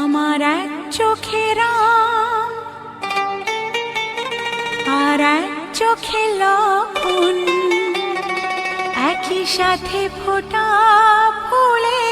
আমার এক চোখেরা আর এক চোখে লক্ষণ একই সাথে ফোটা ফুলের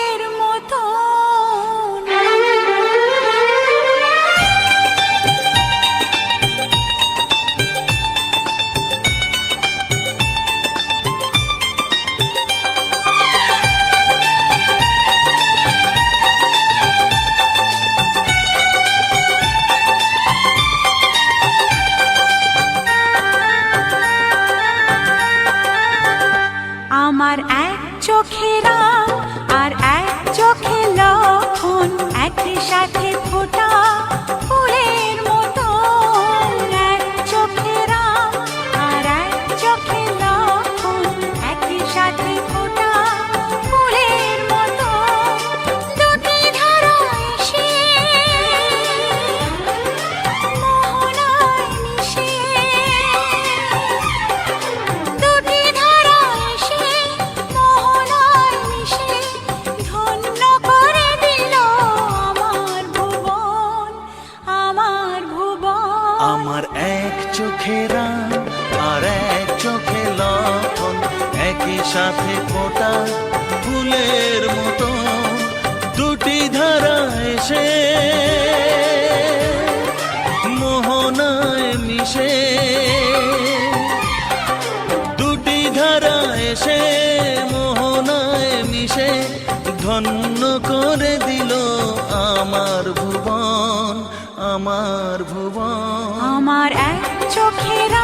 আমার এক চোখেরা আর এক চোখে লক্ষণ একই সাথে ফোটা ফুলের মতো দুটি ধারা এসে মোহনায় মিশে। দুটি ধারা এসে মোহনায় মিশে, ধন্য করে দিল আমার ভুবন। আমার ভুবন। আমার এক চোখেরা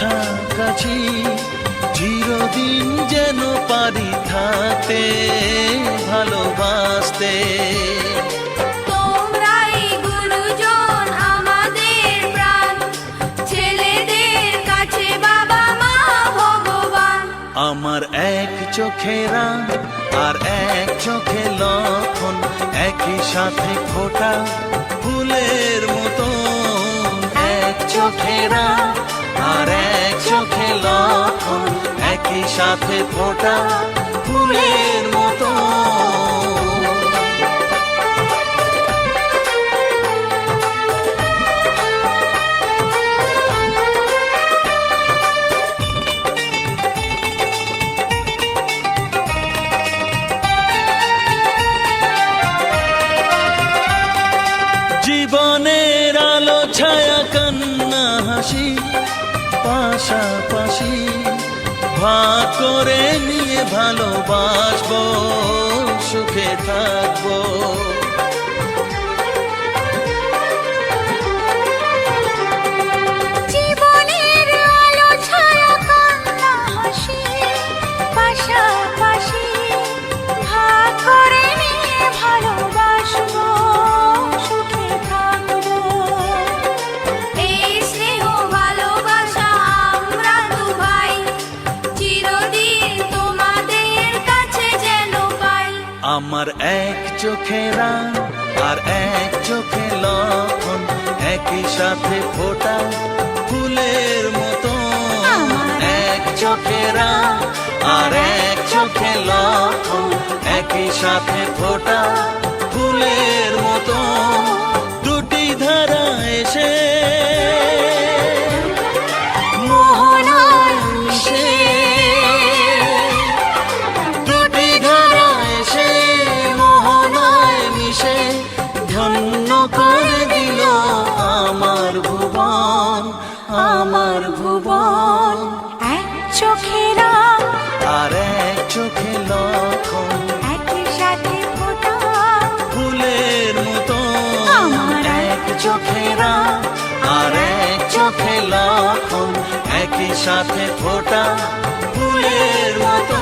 কাছাকাছি চিরদিন যেন পারি থাকতে ভালোবাসতে। আমার এক চোখেরা আর এক চোখে লক্ষণ একই সাথে ফোটা ফুলের মতো এক চোখেরা আর এক চোখে লক্ষণ একই সাথে ফোটা ফুলের মতো। জীবনের আলো ছায়া কান্না হাসি পাশাপাশি ভাগ করে নিয়ে ভালোবাসবো সুখে থাকব। আমার এক চোখে চোখেরা আর এক চোখে লক্ষণ একই সাথে ফোটা ফুলের মতো। এক চোখে চোখেরা আর এক চোখে লক্ষণ একই সাথে ফোটা আমার ভুবন এক চোখেরা আর এক চোখে লক্ষণ। একই সাথে ফোটা ফুলের মতো আমার এক চোখেরা আর এক চোখে লক্ষণ। একই সাথে ফোটা ফুলের মতো